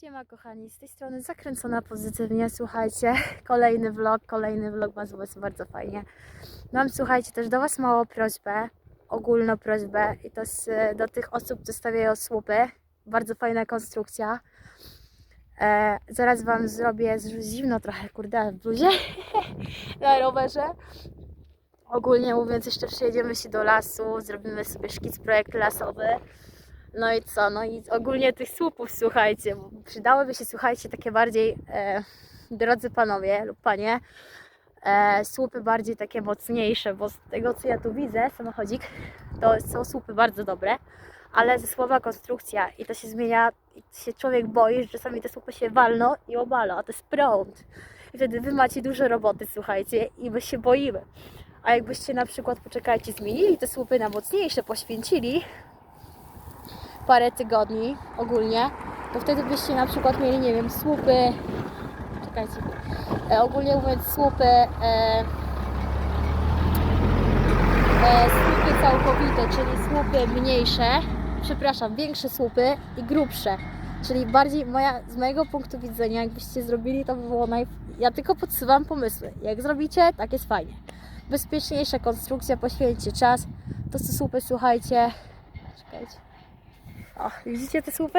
Siema kochani, z tej strony zakręcona pozytywnie, słuchajcie, kolejny vlog, kolejny vlog was bardzo fajnie. Mam, słuchajcie, też do was małą prośbę, ogólną prośbę i to jest do tych osób, co stawiają słupy, bardzo fajna konstrukcja. E, zaraz wam zrobię, zimno trochę, kurde, w bluzie, na rowerze. Ogólnie mówiąc, jeszcze przyjedziemy się do lasu, zrobimy sobie szkic projekt lasowy. No i co? No i ogólnie tych słupów słuchajcie, przydałyby się, słuchajcie, takie bardziej, e, drodzy panowie lub panie, e, słupy bardziej takie mocniejsze, bo z tego co ja tu widzę, samochodzik, to są słupy bardzo dobre, ale ze słowa konstrukcja i to się zmienia, i się człowiek boi, że czasami te słupy się walną i obala, a to jest prąd. I wtedy wy macie dużo roboty, słuchajcie, i my się boimy. A jakbyście na przykład, poczekajcie, zmienili te słupy na mocniejsze, poświęcili, parę tygodni ogólnie, to wtedy byście na przykład mieli, nie wiem, słupy. Czekajcie. E, ogólnie mówiąc, słupy. E, e, słupy całkowite, czyli słupy mniejsze, przepraszam, większe słupy i grubsze. Czyli bardziej moja, z mojego punktu widzenia, jakbyście zrobili, to by było naj... Ja tylko podsuwam pomysły. Jak zrobicie, tak jest fajnie. Bezpieczniejsza konstrukcja, poświęćcie czas. To są słupy, słuchajcie. Czekajcie. O, widzicie te słupy?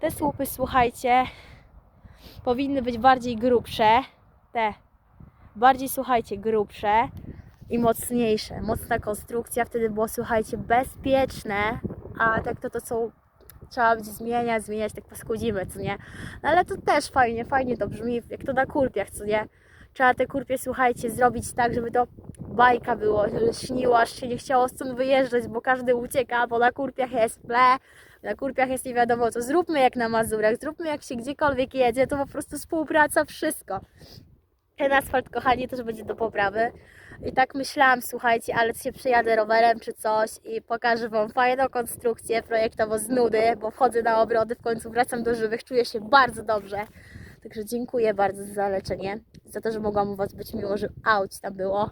Te słupy, słuchajcie, powinny być bardziej grubsze. Te. Bardziej, słuchajcie, grubsze i mocniejsze. Mocna konstrukcja, wtedy było, słuchajcie, bezpieczne. A tak to to są trzeba będzie zmieniać, zmieniać, tak paskudzimy, co nie? No ale to też fajnie, fajnie to brzmi, jak to na kurpiach, co nie? Trzeba te kurpie, słuchajcie, zrobić tak, żeby to bajka było, żeby śniło, aż się nie chciało stąd wyjeżdżać, bo każdy ucieka, bo na kurpiach jest ple, na kurpiach jest nie wiadomo co. Zróbmy jak na Mazurach, zróbmy jak się gdziekolwiek jedzie, to po prostu współpraca, wszystko. Ten asfalt, kochani, też będzie do poprawy. I tak myślałam, słuchajcie, ale się przyjadę rowerem czy coś i pokażę Wam fajną konstrukcję projektowo z nudy, bo wchodzę na obrody, w końcu wracam do żywych, czuję się bardzo dobrze. Także dziękuję bardzo za zaleczenie, za to, że mogłam u Was być, mimo że auć tam było.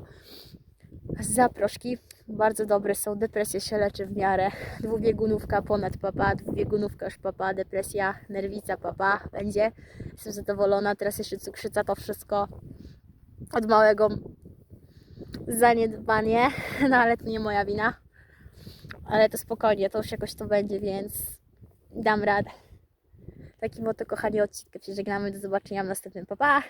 Zaproszki bardzo dobre są, depresja się leczy w miarę. Dwubiegunówka ponad papa, dwubiegunówka już papa, depresja, nerwica papa będzie. Jestem zadowolona, teraz jeszcze cukrzyca, to wszystko od małego zaniedbanie, no ale to nie moja wina. Ale to spokojnie, to już jakoś to będzie, więc dam radę. Takim oto kochani odcinkiem się żegnamy, do zobaczenia w następnym papa.